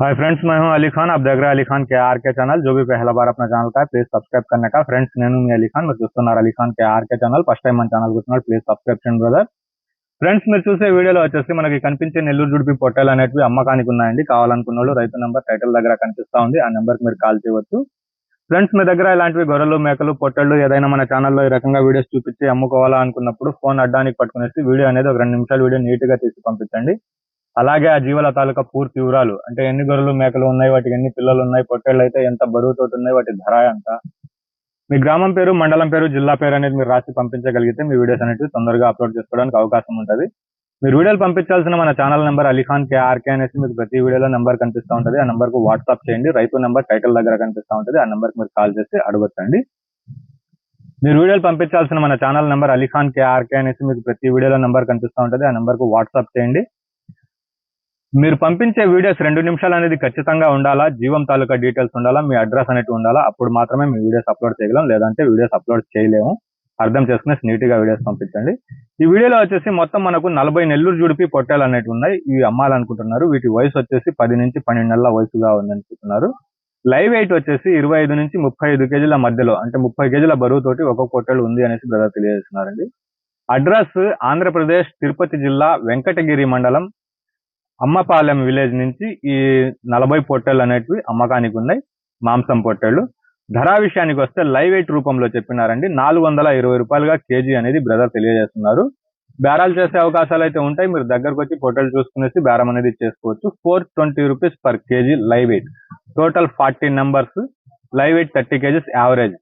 Hi friends मैं हूं अली खान आप देख रहे हैं अली खान के आर के चैनल जो भी पहला बार अपना ఛానల్ का है ప్లీజ్ సబ్స్క్రైబ్ करने का ఫ్రెండ్స్ నేను మీ అలీ ఖాన్ మీరు చూస్తున్నారు Ali Khan K R K channel first time మన ఛానల్ చూస్తున్నారు ప్లీజ్ సబ్స్క్రైబ్ చేయండి బ్రదర్ ఫ్రెండ్స్ మీరు చూసే వీడియోలో వచ్చేసి మనకి కనిపించే నెల్లూరు జుడిపి పొట్టేలు అనేటివి అమ్మకానికి ఉన్నాయండి కావాలనుకున్న వాళ్ళు రైతు నెంబర్ టైటిల్ దగ్గర కనిపిస్తా ఉంది ఆ నెంబర్ కి మీరు కాల్ చేయవచ్చు ఫ్రెండ్స్ మీ దగ్గర ఇలాంటివి గొర్రెలు మేకలు పొట్టేళ్ళు ఏదైనా మన ఛానల్లో ఈ రకంగా వీడియోస్ చూపించి అమ్ముకోవాలా అనుకున్నప్పుడు ఫోన్ అడ్డానికి పట్టుకునేసి వీడియో అనేది ఒక రెండు నిమిషాలు వీడియో నీట్ గా తీసి పంపించండి అలాగే ఆ జీవాల తాలూకా పూర్తి వివరాలు అంటే ఎన్ని గొర్రెలు మేకలు ఉన్నాయి వాటికి ఎన్ని పిల్లలు ఉన్నాయి పొట్టేళ్ళు అయితే ఎంత బరువుతో ఉన్నాయి వాటి ధర ఎంత? మీ గ్రామం పేరు మండలం పేరు జిల్లా పేరు అనేది మీరు రాసి పంపించగలిగితే మీ వీడియోస్ అనేవి తొందరగా అప్లోడ్ చేసుకోవడానికి అవకాశం ఉంటుంది. మీరు వీడియోలు పంపించాల్సిన మన ఛానల్ నెంబర్ అలీఖాన్ కేఆర్కే అనేసి మీకు ప్రతి వీడియోలో నెంబర్ కనిపిస్తూ ఉంటుంది. ఆ నెంబర్కు వాట్సాప్ చేయండి. రైతు నెంబర్ టైటిల్ దగ్గర కనిపిస్తూ ఉంటుంది. ఆ నెంబర్ మీరు కాల్ చేసి అడగొచ్చండి. మీరు వీడియోలు పంపించాల్సిన మన ఛానల్ నెంబర్ అలీఖాన్ కేఆర్కే అనేసి మీకు ప్రతి వీడియోలో నెంబర్ కనిపిస్తూ ఉంటుంది. ఆ నెంబర్కు వాట్సాప్ చేయండి. మీరు పంపించే వీడియోస్ రెండు నిమిషాలు అనేది ఖచ్చితంగా ఉండాలా? జీవం తాలూకా డీటెయిల్స్ ఉండాలా? మీ అడ్రస్ అనేవి ఉండాలా? అప్పుడు మాత్రమే మీ వీడియోస్ అప్లోడ్ చేయగలం. లేదంటే వీడియోస్ అప్లోడ్ చేయలేము. అర్థం చేసుకునే నీట్గా వీడియోస్ పంపించండి. ఈ వీడియోలో వచ్చేసి మొత్తం మనకు నలభై నెల్లూరు జుడిపి పొట్టాలు అనేవి ఉన్నాయి. ఇవి అమ్మాలనుకుంటున్నారు. వీటి వయసు వచ్చేసి పది నుంచి పన్నెండు నెలల వయసుగా ఉందనుకుంటున్నారు. లైవ్ వెయిట్ వచ్చేసి ఇరవై ఐదు నుంచి ముప్పై ఐదు కేజీల మధ్యలో అంటే ముప్పై కేజీల బరువు తోటి ఒక్కొక్క పొట్టేలు ఉంది అనేసి బ్రదర్ తెలియజేస్తున్నారండి. అడ్రస్ ఆంధ్రప్రదేశ్ తిరుపతి జిల్లా వెంకటగిరి మండలం అమ్మపాలెం విలేజ్ నుంచి ఈ నలభై పొట్టేళ్ళు అనేటివి అమ్మకానికి ఉన్నాయి. మాంసం పొట్టేళ్ళు ధర విషయానికి వస్తే లైవ్ వెయిట్ రూపంలో చెప్పినారండి. నాలుగు వందల ఇరవై రూపాయలుగా కేజీ అనేది బ్రదర్ తెలియజేస్తున్నారు. బేరాలు చేసే అవకాశాలు అయితే ఉంటాయి. మీరు దగ్గరకు వచ్చి పొట్టేలు చూసుకునేసి బేరం అనేది చేసుకోవచ్చు. Four twenty rupees per KG live weight. Total forty numbers live weight thirty KGs average.